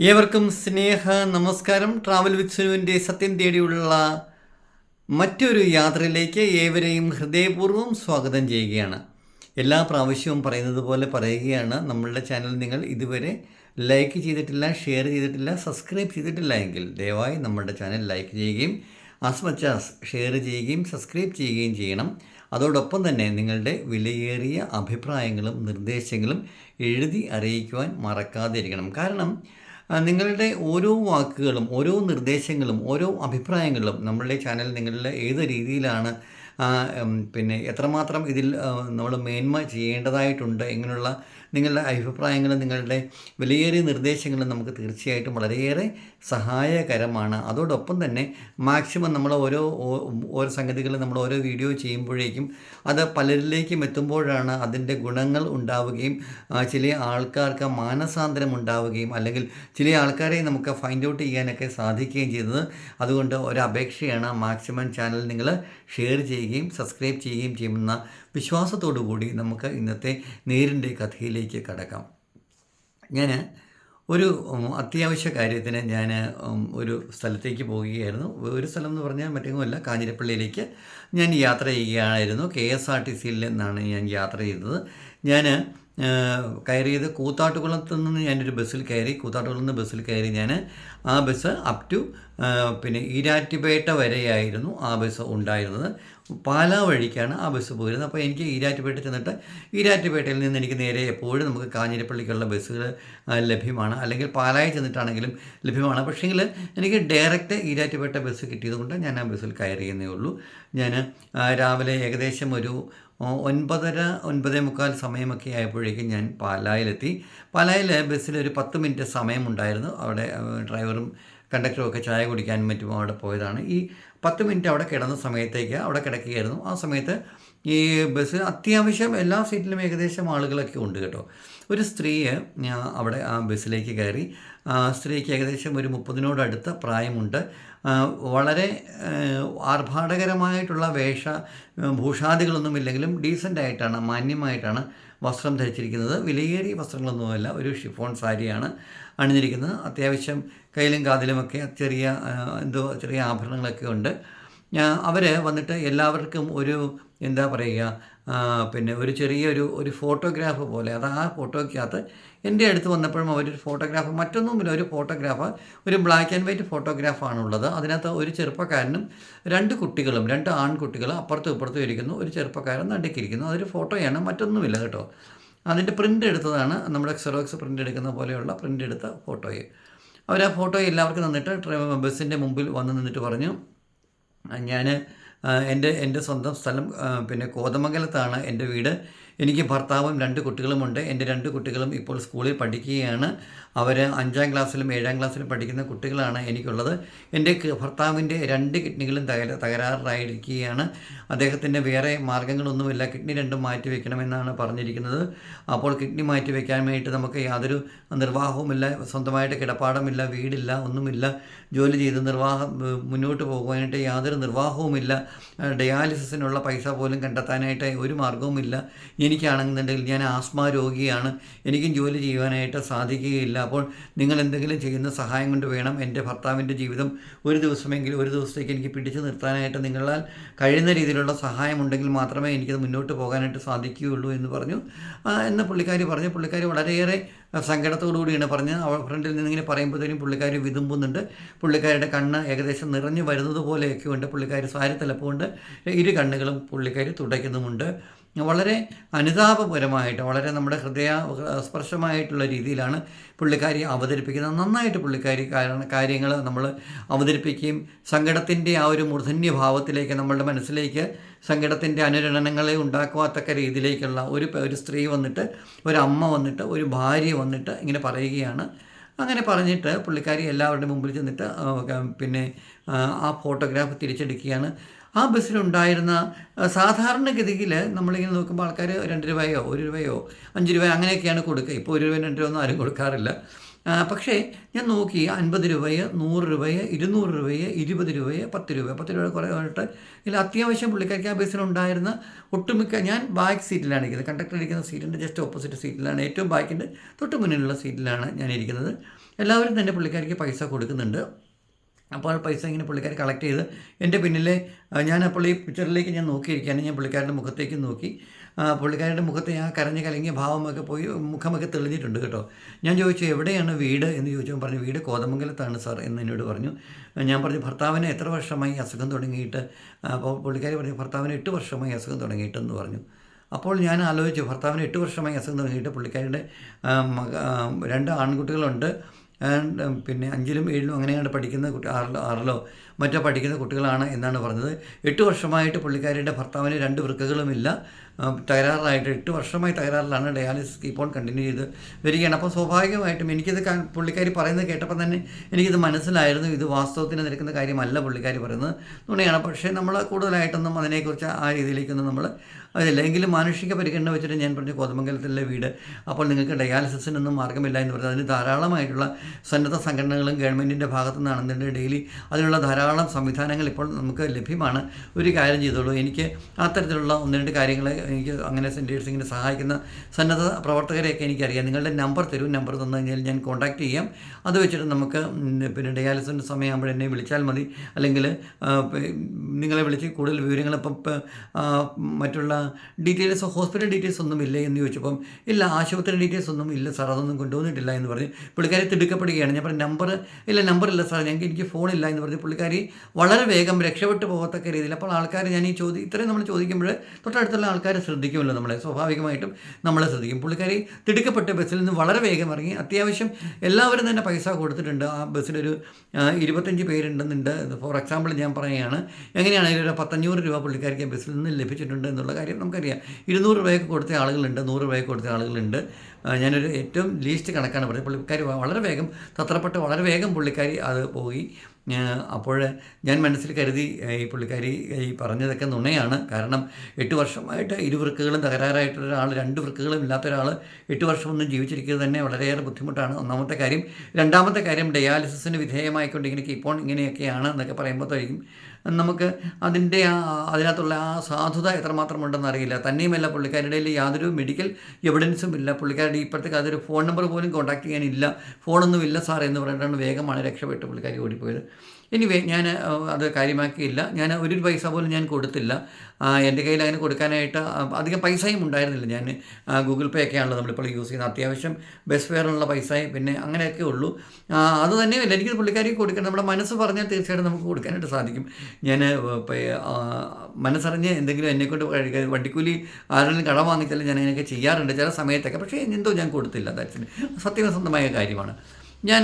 ഏവർക്കും സ്നേഹ നമസ്കാരം. Travel with സുനുവിന്റെ സത്യം തേടിയുള്ള മറ്റൊരു യാത്രയിലേക്ക് ഏവരെയും ഹൃദയപൂർവം സ്വാഗതം ചെയ്യുകയാണ്. എല്ലാ പ്രാവശ്യവും പറയുന്നത് പോലെ പറയുകയാണ്. നമ്മളുടെ ചാനൽ നിങ്ങൾ ഇതുവരെ ലൈക്ക് ചെയ്തിട്ടില്ല ഷെയർ ചെയ്തിട്ടില്ല സബ്സ്ക്രൈബ് ചെയ്തിട്ടില്ല എങ്കിൽ ദയവായി നമ്മളുടെ ചാനൽ ലൈക്ക് ചെയ്യുകയും ആസ് മച്ച് ആസ് ഷെയർ ചെയ്യുകയും സബ്സ്ക്രൈബ് ചെയ്യുകയും ചെയ്യണം. അതോടൊപ്പം തന്നെ നിങ്ങളുടെ വിലയേറിയ അഭിപ്രായങ്ങളും നിർദ്ദേശങ്ങളും എഴുതി അറിയിക്കുവാൻ മറക്കാതിരിക്കണം. കാരണം നിങ്ങളുടെ ഓരോ വാക്കുകളും ഓരോ നിർദ്ദേശങ്ങളും ഓരോ അഭിപ്രായങ്ങളും നമ്മളുടെ ചാനൽ നിങ്ങളുടെ ഏത് രീതിയിലാണ് പിന്നെ എത്രമാത്രം ഇതിൽ നമ്മൾ മേന്മ ചെയ്യേണ്ടതായിട്ടുണ്ട് ഇങ്ങനെയുള്ള നിങ്ങളുടെ അഭിപ്രായങ്ങളും നിങ്ങളുടെ വിലയേറിയ നിർദ്ദേശങ്ങളും നമുക്ക് തീർച്ചയായിട്ടും വളരെയേറെ സഹായകരമാണ്. അതോടൊപ്പം തന്നെ മാക്സിമം നമ്മൾ ഓരോ ഓരോ സംഗതികൾ നമ്മൾ ഓരോ വീഡിയോ ചെയ്യുമ്പോഴേക്കും അത് പലരിലേക്കും എത്തുമ്പോഴാണ് അതിന്റെ ഗുണങ്ങൾ ഉണ്ടാവുകയും ചില ആൾക്കാർക്ക് മാനസാന്തരം ഉണ്ടാവുകയും അല്ലെങ്കിൽ ചില ആൾക്കാരെ നമുക്ക് ഫൈൻഡ് ഔട്ട് ചെയ്യാനൊക്കെ സാധിക്കുകയും ചെയ്തത്. അതുകൊണ്ട് ഒരു അപേക്ഷയാണ് മാക്സിമം ചാനൽ നിങ്ങൾ ഷെയർ ചെയ്യുകയും സബ്സ്ക്രൈബ് ചെയ്യുകയും ചെയ്യുമെന്ന വിശ്വാസത്തോടു കൂടി നമുക്ക് ഇന്നത്തെ നേരിന്റെ കഥയിലേക്ക് കടക്കാം. ഞാൻ ഒരു അത്യാവശ്യ കാര്യത്തിന് ഞാൻ ഒരു സ്ഥലത്തേക്ക് പോവുകയായിരുന്നു. ഒരു സ്ഥലം എന്ന് പറഞ്ഞാൽ മറ്റൊന്നുമല്ല കാഞ്ഞിരപ്പള്ളിയിലേക്ക് ഞാൻ യാത്ര ചെയ്യുകയായിരുന്നു. കെ എസ് ആർ ടി സിയിൽ നിന്നാണ് ഞാൻ യാത്ര ചെയ്തത്. ഞാൻ കയറിയത് കൂത്താട്ടുകുളത്ത് നിന്ന് ഞാനൊരു ബസ്സിൽ കയറി കൂത്താട്ടുകുളത്ത് നിന്ന് ബസ്സിൽ കയറി ഞാൻ ആ ബസ് അപ് ടു പിന്നെ ഈരാറ്റുപേട്ട വരെയായിരുന്നു ആ ബസ് ഉണ്ടായിരുന്നത്. പാലാ വഴിക്കാണ് ആ ബസ് പോയിരുന്നത്. അപ്പോൾ എനിക്ക് ഈരാറ്റുപേട്ട ചെന്നിട്ട് ഈരാറ്റുപേട്ടയിൽ നിന്ന് എനിക്ക് നേരെ എപ്പോഴും നമുക്ക് കാഞ്ഞിരപ്പള്ളിക്കുള്ള ബസ്സുകൾ ലഭ്യമാണ്. അല്ലെങ്കിൽ പാലായിൽ ചെന്നിട്ടാണെങ്കിലും ലഭ്യമാണ്. പക്ഷേങ്കിൽ എനിക്ക് ഡയറക്റ്റ് ഈരാറ്റുപേട്ട ബസ് കിട്ടിയതുകൊണ്ട് ഞാൻ ആ ബസ്സിൽ കയറിയെന്നേ ഉള്ളൂ. ഞാൻ രാവിലെ ഏകദേശം ഒരു ഒൻപതര ഒൻപതേ മുക്കാൽ സമയമൊക്കെ ആയപ്പോഴേക്കും ഞാൻ പാലായിലെത്തി. പാലായിൽ ബസ്സിൽ ഒരു പത്ത് മിനിറ്റ് സമയമുണ്ടായിരുന്നു. അവിടെ ഡ്രൈവറും കണ്ടക്ടറും ഒക്കെ ചായ കുടിക്കാനും മറ്റും അവിടെ പോയതാണ്. ഈ പത്ത് മിനിറ്റ് അവിടെ കിടന്ന സമയത്തേക്ക് അവിടെ കിടക്കുകയായിരുന്നു. ആ സമയത്ത് ഈ ബസ് അത്യാവശ്യം എല്ലാ സീറ്റിലും ഏകദേശം ആളുകളൊക്കെ ഉണ്ട് കേട്ടോ. ഒരു സ്ത്രീയെ അവിടെ ആ ബസ്സിലേക്ക് കയറി സ്ത്രീക്ക് ഏകദേശം ഒരു മുപ്പതിനോടടുത്ത പ്രായമുണ്ട്. വളരെ ആർഭാടകരമായിട്ടുള്ള വേഷ ഭൂഷാദികളൊന്നും ഇല്ലെങ്കിലും ഡീസന്റ് ആയിട്ടാണ് മാന്യമായിട്ടാണ് വസ്ത്രം ധരിച്ചിരിക്കുന്നത്. വിലയേറിയ വസ്ത്രങ്ങളൊന്നുമല്ല ഒരു ഷിഫോൺ സാരിയാണ് അണിഞ്ഞിരിക്കുന്നത്. അത്യാവശ്യം കയ്യിലും കാതിലുമൊക്കെ ചെറിയ എന്തോ ചെറിയ ആഭരണങ്ങളൊക്കെ ഉണ്ട്. അവർ വന്നിട്ട് എല്ലാവർക്കും ഒരു എന്താ പറയുക പിന്നെ ഒരു ചെറിയൊരു ഒരു ഫോട്ടോഗ്രാഫ് പോലെ. അത് ആ ഫോട്ടോയ്ക്കകത്ത് എന്റെ അടുത്ത് വന്നപ്പോഴും അവരൊരു ഫോട്ടോഗ്രാഫ് മറ്റൊന്നുമില്ല. ഒരു ഫോട്ടോഗ്രാഫ് ഒരു ബ്ലാക്ക് ആൻഡ് വൈറ്റ് ഫോട്ടോഗ്രാഫാണുള്ളത്. അതിനകത്ത് ഒരു ചെറുപ്പക്കാരനും രണ്ട് കുട്ടികളും രണ്ട് ആൺകുട്ടികളും അപ്പുറത്തും ഇപ്പുറത്തും ഇരിക്കുന്നു. ഒരു ചെറുപ്പക്കാരൻ നടുക്കിരിക്കുന്നു. അതൊരു ഫോട്ടോയാണ്. മറ്റൊന്നുമില്ല കേട്ടോ. അതിന്റെ പ്രിന്റ് എടുത്തതാണ്. നമ്മുടെ എക്സറോക്സ് പ്രിന്റ് എടുക്കുന്ന പോലെയുള്ള പ്രിന്റ് എടുത്ത ഫോട്ടോയെ അവർ ആ ഫോട്ടോയെ എല്ലാവർക്കും തന്നിട്ട് ട്രെ- ബസ്സിന്റെ മുമ്പിൽ വന്ന് നിന്നിട്ട് പറഞ്ഞു ഞാൻ എന്റെ എന്റെ സ്വന്തം സ്ഥലം പിന്നെ കോതമംഗലത്താണ് എന്റെ വീട്. എനിക്ക് ഭർത്താവും രണ്ട് കുട്ടികളുമുണ്ട്. എന്റെ രണ്ട് കുട്ടികളും ഇപ്പോൾ സ്കൂളിൽ പഠിക്കുകയാണ്. അവർ അഞ്ചാം ക്ലാസ്സിലും ഏഴാം ക്ലാസ്സിലും പഠിക്കുന്ന കുട്ടികളാണ് എനിക്കുള്ളത്. എന്റെ ഭർത്താവിന്റെ രണ്ട് കിഡ്നികളും തകര തകരാറിലായിരിക്കുകയാണ് അദ്ദേഹത്തിന്റെ വേറെ മാർഗങ്ങളൊന്നുമില്ല കിഡ്നി രണ്ടും മാറ്റി വെക്കണമെന്നാണ് പറഞ്ഞിരിക്കുന്നത്. അപ്പോൾ കിഡ്നി മാറ്റി വെക്കാനായിട്ട് നമുക്ക് യാതൊരു നിർവാഹവുമില്ല സ്വന്തമായിട്ട് കിടപ്പാടമില്ല വീടില്ല ഒന്നുമില്ല. ജോലി ചെയ്ത് നിർവാഹം മുന്നോട്ട് പോകുവാനായിട്ട് യാതൊരു നിർവാഹവുമില്ല. ഡയാലിസിസിനുള്ള പൈസ പോലും കണ്ടെത്താനായിട്ട് ഒരു മാർഗവുമില്ല എനിക്കാണെന്നുണ്ടെങ്കിൽ ഞാൻ ആസ്മ രോഗിയാണ്. എനിക്കും ജോലി ചെയ്യുവാനായിട്ട് സാധിക്കുകയില്ല. അപ്പോൾ നിങ്ങൾ എന്തെങ്കിലും ചെയ്യുന്ന സഹായം കൊണ്ട് വേണം എന്റെ ഭർത്താവിന്റെ ജീവിതം ഒരു ദിവസമെങ്കിലും ഒരു ദിവസത്തേക്ക് എനിക്ക് പിടിച്ചു നിർത്താനായിട്ട് നിങ്ങളാൽ കഴിയുന്ന രീതിയിലുള്ള സഹായമുണ്ടെങ്കിൽ മാത്രമേ എനിക്കത് മുന്നോട്ട് പോകാനായിട്ട് സാധിക്കുകയുള്ളൂ എന്ന് പറഞ്ഞു. എന്ന് പുള്ളിക്കാരി പറഞ്ഞു. പുള്ളിക്കാരി വളരെയേറെ സങ്കടത്തോടു കൂടിയാണ് പറഞ്ഞത്. അവൾ ഫ്രണ്ടിൽ നിന്നിങ്ങനെ പറയുമ്പോഴത്തേക്കും പുള്ളിക്കാരി വിതുമ്പുന്നുണ്ട്. പുള്ളിക്കാരിയുടെ കണ്ണ് ഏകദേശം നിറഞ്ഞു വരുന്നത് പോലെയൊക്കെ ഉണ്ട് പുള്ളിക്കാരി സാരി തലപ്പുകൊണ്ട് ഇരു കണ്ണുകളും പുള്ളിക്കാരി തുടയ്ക്കുന്നുമുണ്ട്. വളരെ അനുതാപപരമായിട്ട് വളരെ നമ്മുടെ ഹൃദയ സ്പർശമായിട്ടുള്ള രീതിയിലാണ് പുള്ളിക്കാരി അവതരിപ്പിക്കുന്നത്. നന്നായിട്ട് പുള്ളിക്കാരി കാര്യങ്ങൾ നമ്മൾ അവതരിപ്പിക്കുകയും സങ്കടത്തിന്റെ ആ ഒരു മൂർധന്യ ഭാവത്തിലേക്ക് നമ്മളുടെ മനസ്സിലേക്ക് സങ്കടത്തിന്റെ അനുരണനങ്ങളെ ഉണ്ടാക്കുവാത്തക്ക രീതിയിലേക്കുള്ള ഒരു ഒരു സ്ത്രീ വന്നിട്ട് ഒരു അമ്മ വന്നിട്ട് ഒരു ഭാര്യ വന്നിട്ട് ഇങ്ങനെ പറയുകയാണ്. അങ്ങനെ പറഞ്ഞിട്ട് പുള്ളിക്കാരി എല്ലാവരുടെ മുമ്പിൽ ചെന്നിട്ട് പിന്നെ ആ ഫോട്ടോഗ്രാഫ് തിരിച്ചെടുക്കുകയാണ്. ആ ബസ്സിലുണ്ടായിരുന്ന സാധാരണഗതിയിൽ നമ്മളിങ്ങനെ നോക്കുമ്പോൾ ആൾക്കാർ രണ്ട് രൂപയോ ഒരു രൂപയോ അഞ്ച് രൂപയോ അങ്ങനെയൊക്കെയാണ് കൊടുക്കുക. ഇപ്പോൾ ഒരു രൂപ രണ്ട് രൂപ ഒന്നും ആരും കൊടുക്കാറില്ല. പക്ഷേ ഞാൻ നോക്കി അൻപത് രൂപയെ നൂറ് രൂപയെ ഇരുന്നൂറ് രൂപയെ ഇരുപത് രൂപയെ പത്ത് രൂപ പത്ത് രൂപ കുറേ വന്നിട്ട് ഇതിൽ അത്യാവശ്യം പുള്ളിക്കാർക്ക് ആ ബസ്സിലുണ്ടായിരുന്ന ഒട്ടുമിക്ക ഞാൻ ബാക്ക് സീറ്റിലാണ് ഇരിക്കുന്നത്. കണ്ടക്ടർ ഇരിക്കുന്ന സീറ്റിന്റെ ജസ്റ്റ് ഓപ്പോസിറ്റ് സീറ്റിലാണ്. ഏറ്റവും ബാക്കിന്റെ തൊട്ട് മുന്നിലുള്ള സീറ്റിലാണ് ഞാൻ ഇരിക്കുന്നത്. എല്ലാവരും തന്നെ പുള്ളിക്കാർക്ക് പൈസ കൊടുക്കുന്നുണ്ട്. അപ്പോൾ പൈസ ഇങ്ങനെ പുള്ളിക്കാർ കളക്ട് ചെയ്ത് എന്റെ പിന്നിലെ ഞാൻ അപ്പോൾ ഈ പിക്ചറിലേക്ക് ഞാൻ നോക്കിയിരിക്കുകയാണ്. ഞാൻ പുള്ളിക്കാരുടെ മുഖത്തേക്ക് നോക്കി. പുള്ളിക്കാരുടെ മുഖത്തെ ആ കരഞ്ഞ് കലങ്ങിയ ഭാവമൊക്കെ പോയി മുഖമൊക്കെ തെളിഞ്ഞിട്ടുണ്ട് കേട്ടോ. ഞാൻ ചോദിച്ചു എവിടെയാണ് വീട്? എന്ന് ചോദിച്ചപ്പോൾ പറഞ്ഞു വീട് കോതമംഗലത്താണ് സാർ എന്ന് എന്നോട് പറഞ്ഞു. ഞാൻ പറഞ്ഞു ഭർത്താവിന് എത്ര വർഷമായി അസുഖം തുടങ്ങിയിട്ട്? അപ്പോൾ പുള്ളിക്കാരി പറഞ്ഞു ഭർത്താവിന് എട്ട് വർഷമായി അസുഖം തുടങ്ങിയിട്ടെന്ന് പറഞ്ഞു. അപ്പോൾ ഞാൻ ആലോചിച്ചു ഭർത്താവിന് എട്ട് വർഷമായി അസുഖം തുടങ്ങിയിട്ട് ആ, രണ്ട് ആൺകുട്ടികളുണ്ട്. പിന്നെ അഞ്ചിലും ഏഴിലും അങ്ങനെയാണ് പഠിക്കുന്ന കുട്ടി ആറിലോ ആറിലോ മറ്റോ പഠിക്കുന്ന കുട്ടികളാണ് എന്നാണ് പറഞ്ഞത്. എട്ട് വർഷമായിട്ട് പുള്ളിക്കാരിയുടെ ഭർത്താവിന് രണ്ട് വൃക്കകളുമില്ല തകരാറിലായിട്ട് എട്ട് വർഷമായി തകരാറിലാണ് ഡയാലിസിസ് കീപ്പോൾ കണ്ടിന്യൂ ചെയ്ത് വരികയാണ്. അപ്പോൾ സ്വാഭാവികമായിട്ടും എനിക്കിത് പുള്ളിക്കാരി പറയുന്നത് കേട്ടപ്പോൾ തന്നെ എനിക്കിത് മനസ്സിലായിരുന്നു. ഇത് വാസ്തവത്തിന് നിൽക്കുന്ന കാര്യമല്ല പുള്ളിക്കാരി പറയുന്നത്. നുണയാണ്. പക്ഷേ നമ്മൾ കൂടുതലായിട്ടൊന്നും അതിനെക്കുറിച്ച് ആ രീതിയിലേക്കൊന്നും നമ്മൾ അതില്ല. എങ്കിലും മാനുഷിക പരിഗണന വെച്ചിട്ട് ഞാൻ പറഞ്ഞു കോതമംഗലത്തിലെ വീട്. അപ്പോൾ നിങ്ങൾക്ക് ഡയാലിസിസിനൊന്നും മാർഗമില്ല എന്ന് പറഞ്ഞാൽ അതിന് ധാരാളമായിട്ടുള്ള സന്നദ്ധ സംഘടനകളും ഗവൺമെന്റിന്റെ ഭാഗത്തു നിന്നാണെന്നുണ്ട് ഡെയിലി. അതിനുള്ള ധാരാളം സംവിധാനങ്ങൾ ഇപ്പോൾ നമുക്ക് ലഭ്യമാണ്. ഒരു കാര്യം ചെയ്തോളൂ. എനിക്ക് അത്തരത്തിലുള്ള ഒന്ന് രണ്ട് കാര്യങ്ങൾ എനിക്ക് അങ്ങനെ സെന്റേഴ്സിങ്ങിനെ സഹായിക്കുന്ന സന്നദ്ധ പ്രവർത്തകരെയൊക്കെ എനിക്കറിയാം. നിങ്ങളുടെ നമ്പർ തരൂ. നമ്പർ തന്നു കഴിഞ്ഞാൽ ഞാൻ കോൺടാക്റ്റ് ചെയ്യാം. അത് വെച്ചിട്ട് നമുക്ക് പിന്നെ ഡയാലിസിന്റെ സമയമാകുമ്പോൾ എന്നെ വിളിച്ചാൽ മതി. അല്ലെങ്കിൽ നിങ്ങളെ വിളിച്ച് കൂടുതൽ വിവരങ്ങൾ ഇപ്പം, മറ്റുള്ള ഡീറ്റെയിൽസ് ഹോസ്പിറ്റൽ ഡീറ്റെയിൽസ് ഒന്നും ഇല്ലേ എന്ന് ചോദിച്ചപ്പം ഇല്ല ആശുപത്രി ഡീറ്റെയിൽസ് ഒന്നും ഇല്ല സാർ അതൊന്നും കൊണ്ടുവന്നിട്ടില്ല എന്ന് പറഞ്ഞ് പുള്ളിക്കാരി തിടുക്കപ്പെടുകയാണ്. ഞാൻ പറഞ്ഞു നമ്പർ ഇല്ല നമ്പർ ഇല്ല സാർ ഞങ്ങൾക്ക് എനിക്ക് ഫോണില്ല എന്ന് പറഞ്ഞ് പുള്ളിക്കാരി വളരെ വേഗം രക്ഷപ്പെട്ടു പോകത്തക്ക രീതിയിൽ അപ്പോൾ ആൾക്കാർ ഞാൻ ഈ ചോദ്യം ഇത്രയും നമ്മൾ ചോദിക്കുമ്പോൾ തൊട്ടടുത്തുള്ള ആൾക്കാർ ശ്രദ്ധിക്കുമല്ലോ നമ്മളെ സ്വാഭാവികമായിട്ടും നമ്മളെ ശ്രദ്ധിക്കും. പുള്ളിക്കാരി തിടുക്കപ്പെട്ട് ബസ്സിൽ നിന്ന് വളരെ വേഗം ഇറങ്ങി അത്യാവശ്യം എല്ലാവരും തന്നെ പൈസ കൊടുത്തിട്ടുണ്ട്. ആ ബസ്സിലൊരു ഇരുപത്തഞ്ച് പേരുണ്ടെന്നുണ്ട്. ഫോർ എക്സാമ്പിൾ ഞാൻ പറയുകയാണ് എങ്ങനെയാണെങ്കിലും ഒരു പത്തഞ്ഞൂറ് രൂപ പുള്ളിക്കാരിക്ക് ബസ്സിൽ നിന്ന് ലഭിച്ചിട്ടുണ്ട് എന്നുള്ള കാര്യം നമുക്കറിയാം. ഇരുന്നൂറ് രൂപയൊക്കെ കൊടുത്ത ആളുകളുണ്ട് നൂറ് രൂപയൊക്കെ കൊടുത്ത ആളുകളുണ്ട്. ഞാനൊരു ഏറ്റവും ലീസ്റ്റ് കണക്കാണ് പറയുന്നത്. പുള്ളിക്കാരി വളരെ വേഗം തത്രപ്പെട്ട് വളരെ വേഗം പുള്ളിക്കാരി അത് പോയി. അപ്പോൾ ഞാൻ മനസ്സിൽ കരുതി ഈ പുള്ളിക്കാരി ഈ പറഞ്ഞതൊക്കെ നുണയാണ്. കാരണം എട്ട് വർഷമായിട്ട് ഇരു വൃക്കകളും തകരാറായിട്ടുള്ള ഒരാൾ രണ്ട് വൃക്കുകളും ഇല്ലാത്ത ഒരാൾ എട്ട് വർഷമൊന്നും ജീവിച്ചിരിക്കുന്നത് തന്നെ വളരെയേറെ ബുദ്ധിമുട്ടാണ്. ഒന്നാമത്തെ കാര്യം. രണ്ടാമത്തെ കാര്യം ഡയാലിസിസിന് വിധേയമായിക്കൊണ്ട് ഇങ്ങനെ ഇപ്പോൾ ഇങ്ങനെയൊക്കെയാണ് എന്നൊക്കെ പറയുമ്പോഴത്തേക്കും നമുക്ക് അതിന്റെ ആ അതിനകത്തുള്ള ആ സാധുത എത്രമാത്രം ഉണ്ടെന്ന് അറിയില്ല തന്നെയുമല്ല പുള്ളിക്കാരുടെ യാതൊരു മെഡിക്കൽ എവിഡൻസും ഇല്ല. പുള്ളിക്കാരുടെ ഇപ്പോഴത്തേക്ക് അതൊരു ഫോൺ നമ്പർ പോലും കോൺടാക്ട് ചെയ്യാനില്ല. ഫോണൊന്നും ഇല്ല സാർ എന്ന് പറഞ്ഞിട്ടാണ് വേഗമാണ് രക്ഷപ്പെട്ട് പുള്ളിക്കാരി ഓടിപ്പോയത്. എനിവേ ഞാൻ അത് കാര്യമാക്കിയില്ല. ഞാൻ ഒരു പൈസ പോലും ഞാൻ കൊടുത്തില്ല. എന്റെ കയ്യിൽ അങ്ങനെ കൊടുക്കാനായിട്ട് അധികം പൈസയും ഉണ്ടായിരുന്നില്ല. ഞാൻ ഗൂഗിൾ പേ ഒക്കെയാണല്ലോ നമ്മളിപ്പോൾ യൂസ് ചെയ്യുന്നത്. അത്യാവശ്യം ബസ് ഫെയറിനുള്ള പൈസയും പിന്നെ അങ്ങനെയൊക്കെ ഉള്ളൂ. അത് തന്നെയല്ല എനിക്ക് പുള്ളിക്കാരിക്ക് കൊടുക്കണം. നമ്മുടെ മനസ്സ് പറഞ്ഞാൽ തീർച്ചയായിട്ടും നമുക്ക് കൊടുക്കാനായിട്ട് സാധിക്കും. ഞാൻ മനസ്സറിഞ്ഞ് എന്തെങ്കിലും എന്നെക്കൊണ്ട് വണ്ടിക്കൂലി ആരെങ്കിലും കടം വാങ്ങിച്ചാലും ഞാൻ അങ്ങനെയൊക്കെ ചെയ്യാറുണ്ട് ചില സമയത്തൊക്കെ. പക്ഷേ എന്തോ ഞാൻ കൊടുത്തില്ല. ദാറ്റ്സ് സത്യസന്ധമായ കാര്യമാണ്. ഞാൻ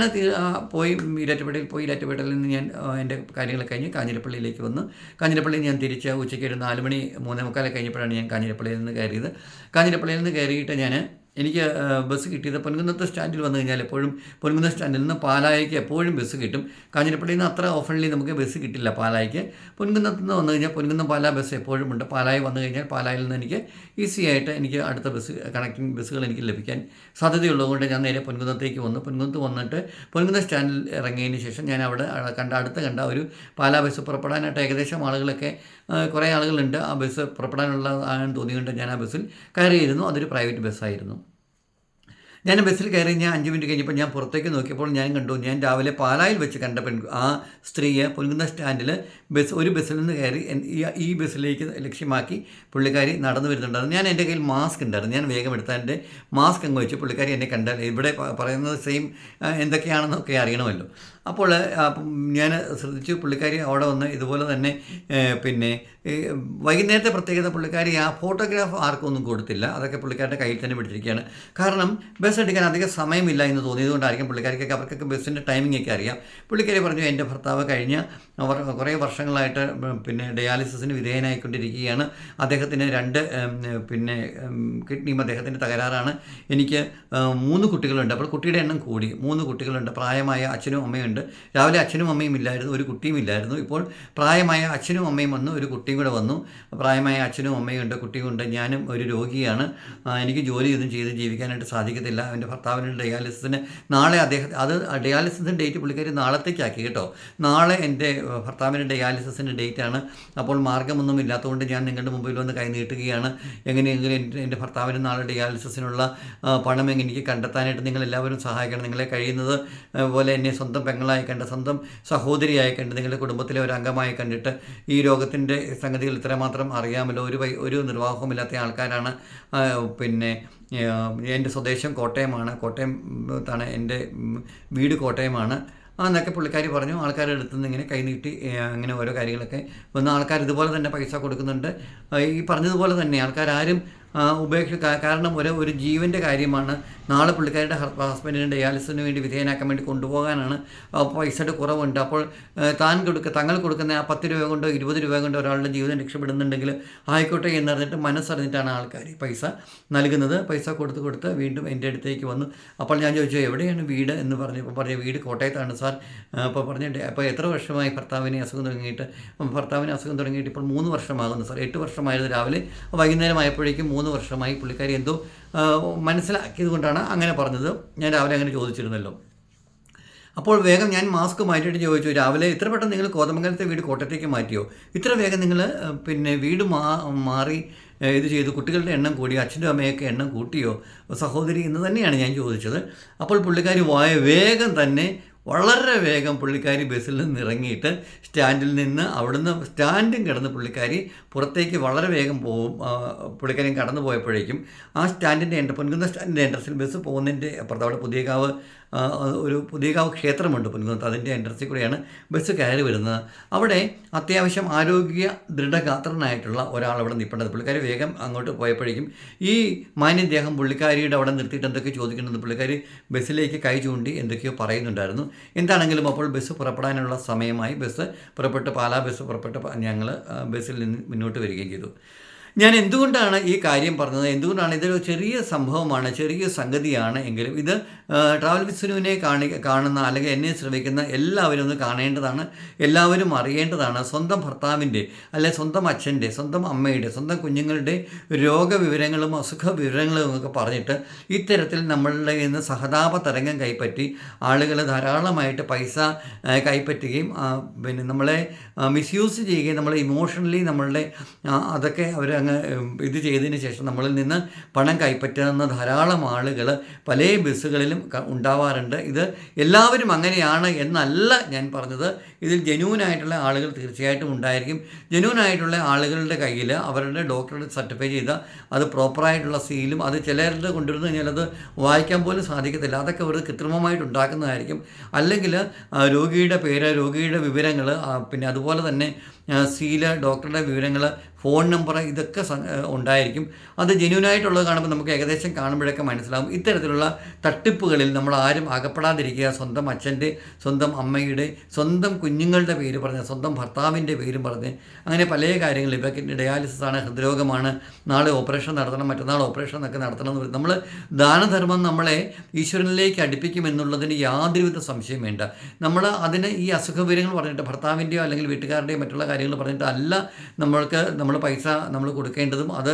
പോയി ഈരാറ്റുപേട്ടയിൽ പോയി ഈരാറ്റുപേട്ടയിൽ നിന്ന് ഞാൻ എന്റെ കാര്യങ്ങൾ കഴിഞ്ഞ് കാഞ്ഞിരപ്പള്ളിയിലേക്ക് വന്നു. കാഞ്ഞിരപ്പള്ളിയിൽ ഞാൻ തിരിച്ച് ഉച്ചയ്ക്ക് ഒരു നാല് മണി മൂന്നേ മുക്കാലൊക്കെ കഴിഞ്ഞപ്പോഴാണ് ഞാൻ കാഞ്ഞിരപ്പള്ളിയിൽ നിന്ന് കയറിയത്. കാഞ്ഞിരപ്പള്ളിയിൽ നിന്ന് കയറിയിട്ട് ഞാൻ എനിക്ക് ബസ് കിട്ടിയത് പൊൻകുന്നത്ത് സ്റ്റാൻഡിൽ വന്നു കഴിഞ്ഞാൽ എപ്പോഴും പൊൻകുന്ന സ്റ്റാൻഡിൽ നിന്ന് പാലായിക്ക് എപ്പോഴും ബസ് കിട്ടും. കാഞ്ഞിരപ്പള്ളിയിൽ നിന്ന് അത്ര ഓഫൺലി നമുക്ക് ബസ് കിട്ടില്ല പാലായിക്ക്. പൊൻകുന്നത്ത് നിന്ന് വന്നു കഴിഞ്ഞാൽ പൊൻകുന്നം പാലാ ബസ് എപ്പോഴും ഉണ്ട്. പാലായി വന്നു കഴിഞ്ഞാൽ പാലായിൽ നിന്ന് എനിക്ക് ഈസി ആയിട്ട് എനിക്ക് അടുത്ത ബസ് കണക്റ്റിംഗ് ബസ്സുകൾ എനിക്ക് ലഭിക്കാൻ സാധ്യതയുള്ളതുകൊണ്ട് ഞാൻ നേരെ പൊൻകുന്നത്തേക്ക് വന്നു. പൊൻകുന്നത്ത് വന്നിട്ട് പൊൻകുന്ന സ്റ്റാൻഡിൽ ഇറങ്ങിയതിന് ശേഷം ഞാൻ അവിടെ കണ്ട അടുത്ത കണ്ട ഒരു പാലാ ബസ് പുറപ്പെടാനായിട്ട് ഏകദേശം ആളുകളൊക്കെ കുറേ ആളുകളുണ്ട്. ആ ബസ് പുറപ്പെടാനുള്ള ആണെന്ന് തോന്നിയുകൊണ്ട് ഞാൻ ആ ബസ്സിൽ കയറിയിരുന്നു. അതൊരു പ്രൈവറ്റ് ബസ്സായിരുന്നു ഞാൻ ബസ്സിൽ കയറി ഞാൻ അഞ്ച് മിനിറ്റ് കഴിഞ്ഞപ്പോൾ ഞാൻ പുറത്തേക്ക് നോക്കിയപ്പോൾ ഞാൻ കണ്ടു ഞാൻ രാവിലെ പാലായിൽ വെച്ച് കണ്ട പെൺ ആ സ്ത്രീയെ പൊൻകുന്ന സ്റ്റാൻഡിൽ ബസ് ഒരു ബസ്സിൽ നിന്ന് കയറി ഈ- ബസ്സിലേക്ക് ലക്ഷ്യമാക്കി പുള്ളിക്കാരി നടന്നു വരുന്നുണ്ടായിരുന്നു. ഞാൻ എന്റെ കയ്യിൽ മാസ്ക് ഉണ്ടായിരുന്നു. ഞാൻ വേഗം എടുത്താൽ എന്റെ മാസ്ക് അങ്ങ് വെച്ച്. പുള്ളിക്കാരി എന്നെ കണ്ടാൽ ഇവിടെ പറയുന്നത് സെയിം എന്തൊക്കെയാണെന്നൊക്കെ അറിയണമല്ലോ. അപ്പോൾ ഞാൻ ശ്രദ്ധിച്ചു. പുള്ളിക്കാരി അവിടെ വന്ന് ഇതുപോലെ തന്നെ പിന്നെ വൈകുന്നേരത്തെ പ്രത്യേകത പുള്ളിക്കാരി ആ ഫോട്ടോഗ്രാഫ് ആർക്കൊന്നും കൊടുത്തില്ല. അതൊക്കെ പുള്ളിക്കാരുടെ കയ്യിൽ തന്നെ പിടിച്ചിരിക്കുകയാണ്. കാരണം ബസ് എടുക്കാൻ അധികം സമയമില്ല എന്ന് തോന്നിയതുകൊണ്ടായിരിക്കും പുള്ളിക്കാരിക്കൊക്കെ അവർക്കൊക്കെ ബസ്സിന്റെ ടൈമിംഗ് ഒക്കെ അറിയാം. പുള്ളിക്കാരി പറഞ്ഞു എന്റെ ഭർത്താവ് കഴിഞ്ഞ അവർ കുറേ വർഷങ്ങളായിട്ട് പിന്നെ ഡയാലിസിസിന് വിധേയനായിക്കൊണ്ടിരിക്കുകയാണ്. അദ്ദേഹത്തിന് രണ്ട് പിന്നെ കിഡ്നിയും അദ്ദേഹത്തിന്റെ തകരാറാണ്. എനിക്ക് മൂന്ന് കുട്ടികളുണ്ട്. അപ്പോൾ കുട്ടിയുടെ എണ്ണം കൂടി. മൂന്ന് കുട്ടികളുണ്ട്. പ്രായമായ അച്ഛനും അമ്മയും ഉണ്ട് രാവിലെ അച്ഛനും അമ്മയും ഇല്ലായിരുന്നു. ഒരു കുട്ടിയും ഇല്ലായിരുന്നു. ഇപ്പോൾ പ്രായമായ അച്ഛനും അമ്മയും വന്ന് ഒരു കുട്ടിയും കൂടെ വന്നു. പ്രായമായ അച്ഛനും അമ്മയും ഉണ്ട് കുട്ടിയും ഉണ്ട്. ഞാനും ഒരു രോഗിയാണ്. എനിക്ക് ജോലി ഒന്നും ചെയ്ത് ജീവിക്കാനായിട്ട് സാധിക്കത്തില്ല. എന്റെ ഭർത്താവിന് ഡയാലിസിന് നാളെ അദ്ദേഹം അത് ഡയാലിസിന്റെ ഡേറ്റ് പുള്ളിക്കാരി നാളത്തേക്കാക്കി കേട്ടോ. നാളെ എന്റെ ഭർത്താവിന്റെ ഡേറ്റ് ഡേറ്റാണ്. അപ്പോൾ മാർഗമൊന്നും ഇല്ലാത്തതുകൊണ്ട് ഞാൻ നിങ്ങളുടെ മുമ്പിൽ വന്ന് കൈ നീട്ടുകയാണ്. എങ്ങനെയെങ്കിലും എന്റെ എന്റെ ഭർത്താവിന് നാളെ ഡയാലിസിസിനുള്ള പണം എനിക്ക് കണ്ടെത്താനായിട്ട് നിങ്ങൾ എല്ലാവരും സഹായിക്കണം. നിങ്ങളെ കഴിയുന്നത് പോലെ എന്നെ സ്വന്തം പെങ്ങളായി കണ്ട് സ്വന്തം സഹോദരിയായി കണ്ട് നിങ്ങളുടെ കുടുംബത്തിലെ ഒരു അംഗമായി കണ്ടിട്ട് ഈ രോഗത്തിന്റെ സംഗതികൾ ഇത്രമാത്രം അറിയാമല്ലോ. ഒരു ഒരു നിർവാഹവുമില്ലാത്ത ആൾക്കാരാണ് പിന്നെ എന്റെ സ്വദേശം കോട്ടയമാണ്. കോട്ടയം ത്താണ് എന്റെ വീട് കോട്ടയമാണ്. എന്നൊക്കെ പുള്ളിക്കാരി പറഞ്ഞു. ആൾക്കാരെ അടുത്ത് നിന്ന് ഇങ്ങനെ കൈനീട്ടി അങ്ങനെ ഓരോ കാര്യങ്ങളൊക്കെ വന്ന് ആൾക്കാർ ഇതുപോലെ തന്നെ പൈസ കൊടുക്കുന്നുണ്ട്. ഈ പറഞ്ഞതുപോലെ തന്നെ ആൾക്കാരും ഉപേക്ഷ കാരണം ഒരു ഒരു ജീവന്റെ കാര്യമാണ്. നാളെ പുള്ളിക്കാരുടെ ഹസ്ബൻഡിനെ ഡയാലിസിന് വേണ്ടി വിധേയനാക്കാൻ വേണ്ടി കൊണ്ടുപോകാനാണ്. പൈസയുടെ കുറവുണ്ട്. അപ്പോൾ താൻ കൊടുക്ക തങ്ങൾ കൊടുക്കുന്ന ആ പത്ത് രൂപ കൊണ്ടോ ഇരുപത് രൂപ കൊണ്ടോ ഒരാളുടെ ജീവിതം രക്ഷപ്പെടുന്നുണ്ടെങ്കിൽ ആയിക്കോട്ടെ എന്നറിഞ്ഞിട്ട് മനസ്സറിഞ്ഞിട്ടാണ് ആൾക്കാർ പൈസ നൽകുന്നത്. പൈസ കൊടുത്ത് കൊടുത്ത് വീണ്ടും എന്റെ അടുത്തേക്ക് വന്നു. അപ്പോൾ ഞാൻ ചോദിച്ചു എവിടെയാണ് വീട്? എന്ന് പറഞ്ഞപ്പോൾ പറഞ്ഞു വീട് കോട്ടയത്താണ് സാർ. അപ്പോൾ പറഞ്ഞിട്ട് അപ്പോൾ എത്ര വർഷമായി ഭർത്താവിനെ അസുഖം തുടങ്ങിയിട്ട്? ഭർത്താവിന് അസുഖം തുടങ്ങിയിട്ട് ഇപ്പോൾ മൂന്ന് വർഷമാകുന്നു സാർ. എട്ട് വർഷമായിരുന്നു. രാവിലെ വൈകുന്നേരം ആയപ്പോഴേക്കും മൂന്ന് വർഷമായി പുള്ളിക്കാരി എന്തോ മനസ്സിലാക്കിയത് കൊണ്ടാണ് അങ്ങനെ പറഞ്ഞത്. ഞാൻ രാവിലെ അങ്ങനെ ചോദിച്ചിരുന്നല്ലോ. അപ്പോൾ വേഗം ഞാൻ മാസ്ക് മാറ്റിയിട്ട് ചോദിച്ചു രാവിലെ ഇത്ര പെട്ടെന്ന് നിങ്ങൾ കോതമംഗലത്തെ വീട് കോട്ടയത്തേക്ക് മാറ്റിയോ? ഇത്ര വേഗം നിങ്ങൾ പിന്നെ വീട് മാ മാറി ഇത് ചെയ്തു കുട്ടികളുടെ എണ്ണം കൂടി അച്ഛന്റെ അമ്മയൊക്കെ എണ്ണം കൂട്ടിയോ? സഹോദരി എന്ന് തന്നെയാണ് ഞാൻ ചോദിച്ചത്. അപ്പോൾ പുള്ളിക്കാരി വായ വേഗം തന്നെ വളരെ വേഗം പുള്ളിക്കാരി ബസ്സിൽ നിന്ന് ഇറങ്ങിയിട്ട് സ്റ്റാൻഡിൽ നിന്ന് അവിടുന്ന് സ്റ്റാൻഡും കിടന്ന് പുള്ളിക്കാരി പുറത്തേക്ക് വളരെ വേഗം പോകും പുള്ളിക്കാരി കടന്നു പോയപ്പോഴേക്കും ആ സ്റ്റാൻഡിന്റെ എന്റെ പൊൻകുന്ന സ്റ്റാൻഡിന്റെ എൻട്രസിൽ ബസ് പോകുന്നതിന്റെ അപ്പുറത്ത് അവിടെ പുതിയകാവ് ഒരു പുതിയകാവ് ക്ഷേത്രമുണ്ട് പൊൻകുന്നത്ത് അതിന്റെ എൻട്രൻസിൽ കൂടെയാണ് ബസ് കയറി വരുന്നത്. അവിടെ അത്യാവശ്യം ആരോഗ്യ ദൃഢഗാത്രനായിട്ടുള്ള ഒരാൾ അവിടെ നിൽപ്പുണ്ടത് പുള്ളിക്കാരി വേഗം അങ്ങോട്ട് പോയപ്പോഴേക്കും ഈ മാന്യദേഹം പുള്ളിക്കാരിയുടെ അവിടെ നിർത്തിയിട്ട് എന്തൊക്കെ ചോദിക്കുന്നുണ്ട്? പുള്ളിക്കാരി ബസ്സിലേക്ക് കൈ ചൂണ്ടി എന്തൊക്കെയോ പറയുന്നുണ്ടായിരുന്നു. എന്താണെങ്കിലും അപ്പോൾ ബസ് പുറപ്പെടാനുള്ള സമയമായി. ബസ് പുറപ്പെട്ട് പാലാ ബസ് പുറപ്പെട്ട് ഞങ്ങൾ ബസ്സിൽ നിന്ന് മുന്നോട്ട് വരികയും ചെയ്തു. ഞാൻ എന്തുകൊണ്ടാണ് ഈ കാര്യം പറഞ്ഞത്? എന്തുകൊണ്ടാണ് ഇതൊരു ചെറിയ സംഭവമാണ് ചെറിയ സംഗതിയാണ് എങ്കിലും ഇത് ട്രാവൽ വിസ്നുവിനെ കാണി കാണുന്ന അല്ലെങ്കിൽ എന്നെ ശ്രമിക്കുന്ന എല്ലാവരും ഒന്ന് കാണേണ്ടതാണ് എല്ലാവരും അറിയേണ്ടതാണ്. സ്വന്തം ഭർത്താവിന്റെ അല്ലെ സ്വന്തം അച്ഛന്റെ സ്വന്തം അമ്മയുടെ സ്വന്തം കുഞ്ഞുങ്ങളുടെ രോഗവിവരങ്ങളും അസുഖ വിവരങ്ങളും ഒക്കെ പറഞ്ഞിട്ട് ഇത്തരത്തിൽ നമ്മളുടെ ഇന്ന് സഹതാപ തരംഗം കൈപ്പറ്റി ആളുകൾ ധാരാളമായിട്ട് പൈസ കൈപ്പറ്റുകയും പിന്നെ നമ്മളെ മിസ്യൂസ് ചെയ്യുകയും നമ്മളെ ഇമോഷണലി നമ്മളുടെ അതൊക്കെ അവരങ്ങ് ഉം, ഇത് ചെയ്തതിന് ശേഷം നമ്മളിൽ നിന്ന് പണം കൈപ്പറ്റുന്ന ധാരാളം ആളുകൾ പല ബസ്സുകളിലും ഉണ്ടാവാറുണ്ട്. ഇത് എല്ലാവരും അങ്ങനെയാണ് എന്നല്ല ഞാൻ പറഞ്ഞത്. ഇതിൽ ജനുവിനായിട്ടുള്ള ആളുകൾ തീർച്ചയായിട്ടും ഉണ്ടായിരിക്കും. ജനുവിനായിട്ടുള്ള ആളുകളുടെ കയ്യിൽ അവരുടെ ഡോക്ടറുടെ സർട്ടിഫൈ ചെയ്ത അത് പ്രോപ്പറായിട്ടുള്ള സീലും അത് ചിലരുടെ കൊണ്ടുവരുന്ന കഴിഞ്ഞാൽ അത് വായിക്കാൻ പോലും സാധിക്കത്തില്ല. അതൊക്കെ അവർ കൃത്രിമമായിട്ട് ഉണ്ടാക്കുന്നതായിരിക്കും. അല്ലെങ്കിൽ രോഗിയുടെ പേര് രോഗിയുടെ വിവരങ്ങൾ പിന്നെ അതുപോലെ തന്നെ സീൽ ഡോക്ടറുടെ വിവരങ്ങൾ ഫോൺ നമ്പർ ഇതൊക്കെ ഉണ്ടായിരിക്കും. അത് ജെന്യൂനായിട്ടുള്ളത് കാണുമ്പോൾ നമുക്ക് ഏകദേശം കാണുമ്പോഴൊക്കെ മനസ്സിലാകും ഇത്തരത്തിലുള്ള തട്ടിപ്പുകളിൽ നമ്മൾ ആരും അകപ്പെടാതിരിക്കുക. സ്വന്തം അച്ഛന്റെ സ്വന്തം അമ്മയുടെ സ്വന്തം കുഞ്ഞുങ്ങളുടെ പേര് പറഞ്ഞ് സ്വന്തം ഭർത്താവിന്റെ പേരും പറഞ്ഞ് അങ്ങനെ പല കാര്യങ്ങളും ഇപ്പം ഡയാലിസിസാണ് ഹൃദ്രോഗമാണ്. നാളെ ഓപ്പറേഷൻ നടത്തണം മറ്റന്നാൾ ഓപ്പറേഷൻ ഒക്കെ നടത്തണം എന്ന് നമ്മൾ ദാനധർമ്മം നമ്മളെ ഈശ്വരനിലേക്ക് അടുപ്പിക്കുമെന്നുള്ളതിന് യാതൊരുവിധ സംശയം വേണ്ട. നമ്മൾ അതിന് ഈ അസുഖ വിവരങ്ങൾ പറഞ്ഞിട്ട് ഭർത്താവിന്റെയോ അല്ലെങ്കിൽ വീട്ടുകാരുടെയോ മറ്റുള്ള കാര്യങ്ങൾ പറഞ്ഞിട്ട് അല്ല നമ്മൾക്ക് നമ്മൾ പൈസ നമ്മൾ കൊടുക്കേണ്ടതും അത്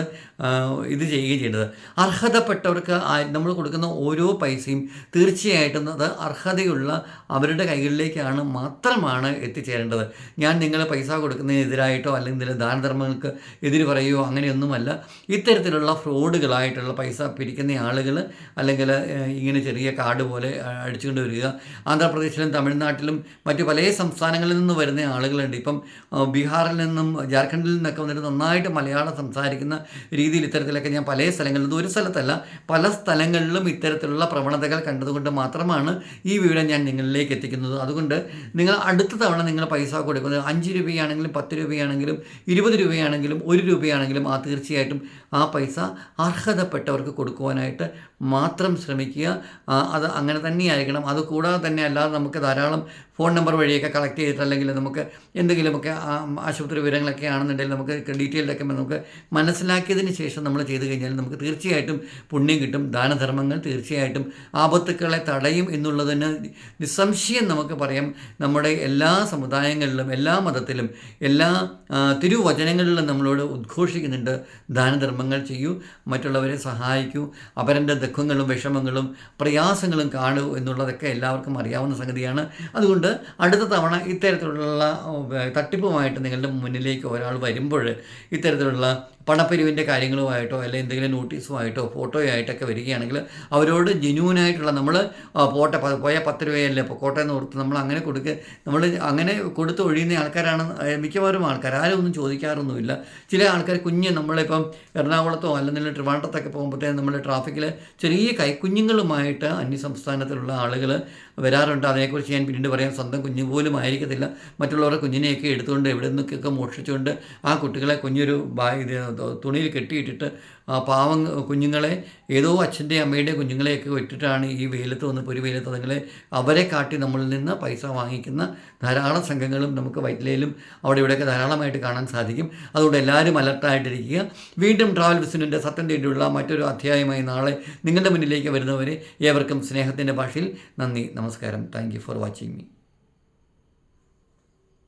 ഇത് ചെയ്യുകയും ചെയ്യേണ്ടത്. അർഹതപ്പെട്ടവർക്ക് നമ്മൾ കൊടുക്കുന്ന ഓരോ പൈസയും തീർച്ചയായിട്ടും അത് അർഹതയുള്ള അവരുടെ കൈകളിലേക്കാണ് മാത്രമാണ് എത്തിച്ചേരേണ്ടത്. ഞാൻ നിങ്ങൾ പൈസ കൊടുക്കുന്നതിനെതിരായിട്ടോ അല്ലെങ്കിൽ ദാനധർമ്മങ്ങൾക്ക് എതിര് പറയുകയോ അങ്ങനെയൊന്നുമല്ല. ഇത്തരത്തിലുള്ള ഫ്രോഡുകളായിട്ടുള്ള പൈസ പിരിക്കുന്ന ആളുകൾ അല്ലെങ്കിൽ ഇങ്ങനെ ചെറിയ കാർഡ് പോലെ അടിച്ചുകൊണ്ട് വരിക. ആന്ധ്രാപ്രദേശിലും തമിഴ്നാട്ടിലും മറ്റു പല സംസ്ഥാനങ്ങളിൽ നിന്ന് വരുന്ന ആളുകളുണ്ട്. ഇപ്പം ബീഹാറിൽ നിന്നും ജാർഖണ്ഡിൽ നിന്നൊക്കെ വന്നിട്ട് നന്നായിട്ട് മലയാളം സംസാരിക്കുന്ന രീതിയിൽ ഇത്തരത്തിലൊക്കെ ഞാൻ പല സ്ഥലങ്ങളിലും ഒരു സ്ഥലത്തല്ല പല സ്ഥലങ്ങളിലും ഇത്തരത്തിലുള്ള പ്രവണതകൾ കണ്ടതുകൊണ്ട് മാത്രമാണ് ഈ വിവരം ഞാൻ നിങ്ങളിലേക്ക് എത്തിക്കുന്നത്. അതുകൊണ്ട് നിങ്ങൾ അടുത്ത തവണ നിങ്ങൾ പൈസ കൊടുക്കുന്നത് അഞ്ച് രൂപയാണെങ്കിലും പത്ത് രൂപയാണെങ്കിലും ഇരുപത് രൂപയാണെങ്കിലും ഒരു രൂപയാണെങ്കിലും ആ തീർച്ചയായിട്ടും ആ പൈസ അർഹതപ്പെട്ടവർക്ക് കൊടുക്കുവാനായിട്ട് മാത്രം ശ്രമിക്കുക. അത് അങ്ങനെ തന്നെയായിരിക്കണം. അത് കൂടാതെ തന്നെ അല്ലാതെ നമുക്ക് ധാരാളം ഫോൺ നമ്പർ വഴിയൊക്കെ കളക്ട് ചെയ്തിട്ട് അല്ലെങ്കിൽ നമുക്ക് എന്തെങ്കിലുമൊക്കെ ആശുപത്രി വിവരങ്ങളൊക്കെ ആണെന്നുണ്ടെങ്കിൽ നമുക്ക് ഡീറ്റെയിൽഡൊക്കെ നമുക്ക് മനസ്സിലാക്കിയതിന് ശേഷം നമ്മൾ ചെയ്തു കഴിഞ്ഞാൽ നമുക്ക് തീർച്ചയായിട്ടും പുണ്യം കിട്ടും. ദാനധർമ്മങ്ങൾ തീർച്ചയായിട്ടും ആപത്തുക്കളെ തടയും എന്നുള്ളതിന് നിസ്സംശയം നമുക്ക് പറയാം. നമ്മുടെ എല്ലാ സമുദായങ്ങളിലും എല്ലാ മതത്തിലും എല്ലാ തിരുവചനങ്ങളിലും നമ്മളോട് ഉദ്ഘോഷിക്കുന്നുണ്ട്. ദാനധർമ്മങ്ങൾ ചെയ്യൂ. മറ്റുള്ളവരെ സഹായിക്കൂ. അവരുടെ ദുഃഖങ്ങളും വിഷമങ്ങളും പ്രയാസങ്ങളും കാണൂ എന്നുള്ളതൊക്കെ എല്ലാവർക്കും അറിയാവുന്ന സംഗതിയാണ്. അതുകൊണ്ട് അടുത്ത തവണ ഇത്തരത്തിലുള്ള തട്ടിപ്പുമായിട്ട് നിങ്ങളുടെ മുന്നിലേക്ക് ഒരാൾ വരുമ്പോൾ ഇത്തരത്തിലുള്ള പണപ്പിരിവിന്റെ കാര്യങ്ങളുമായിട്ടോ അല്ലെങ്കിൽ എന്തെങ്കിലും നോട്ടീസുമായിട്ടോ ഫോട്ടോയായിട്ടൊക്കെ വരികയാണെങ്കിൽ അവരോട് ജെന്യൂനായിട്ടുള്ള നമ്മൾ പോട്ടെ പോയ പത്ത് രൂപയല്ലേ ഇപ്പോൾ കോട്ടയെന്ന് ഓർത്ത് നമ്മൾ അങ്ങനെ കൊടുക്കുക നമ്മൾ അങ്ങനെ കൊടുത്ത് ഒഴിയുന്ന ആൾക്കാരാണ് മിക്കവാറും ആൾക്കാർ ആരും ഒന്നും ചോദിക്കാറൊന്നുമില്ല. ചില ആൾക്കാർ കുഞ്ഞ് നമ്മളിപ്പം എറണാകുളത്തോ അല്ലെങ്കിൽ ട്രിവാൻഡ്രത്തൊക്കെ പോകുമ്പോഴത്തേക്കും നമ്മൾ ട്രാഫിക്കിൽ ചെറിയ കൈക്കുഞ്ഞുങ്ങളുമായിട്ട് അന്യസംസ്ഥാനത്തിലുള്ള ആളുകൾ വരാറുണ്ട്. അതിനെക്കുറിച്ച് ഞാൻ പിന്നീട് പറയാം. സ്വന്തം കുഞ്ഞു പോലും ആയിരിക്കത്തില്ല. മറ്റുള്ളവരുടെ കുഞ്ഞിനെയൊക്കെ എടുത്തുകൊണ്ട് എവിടെ നിന്നൊക്കെ മോഷിച്ചുകൊണ്ട് ആ കുട്ടികളെ കുഞ്ഞൊരു ബാ തുണിയിൽ കെട്ടിയിട്ടിട്ട് ആ പാവം കുഞ്ഞുങ്ങളെ ഏതോ അച്ഛന്റെ അമ്മയുടെ കുഞ്ഞുങ്ങളെയൊക്കെ വിട്ടിട്ടാണ് ഈ വെയിലത്ത് വന്ന് പൊരി വെയിലത്ത് നിങ്ങളെ അവരെ കാട്ടി നമ്മളിൽ നിന്ന് പൈസ വാങ്ങിക്കുന്ന ധാരാളം സംഘങ്ങളും നമുക്ക് വൈറ്റിലയിലും അവിടെ ഇവിടെയൊക്കെ ധാരാളമായിട്ട് കാണാൻ സാധിക്കും. അതുകൊണ്ട് എല്ലാവരും അലർട്ടായിട്ടിരിക്കുക. വീണ്ടും ട്രാവൽ ബിസിനന്റെ സത്യം തേടിയുള്ള മറ്റൊരു അധ്യായമായി നാളെ നിങ്ങളുടെ മുന്നിലേക്ക് വരുന്നവരെ ഏവർക്കും സ്നേഹത്തിന്റെ ഭാഷയിൽ നന്ദി നമസ്കാരം. Thank for watching me.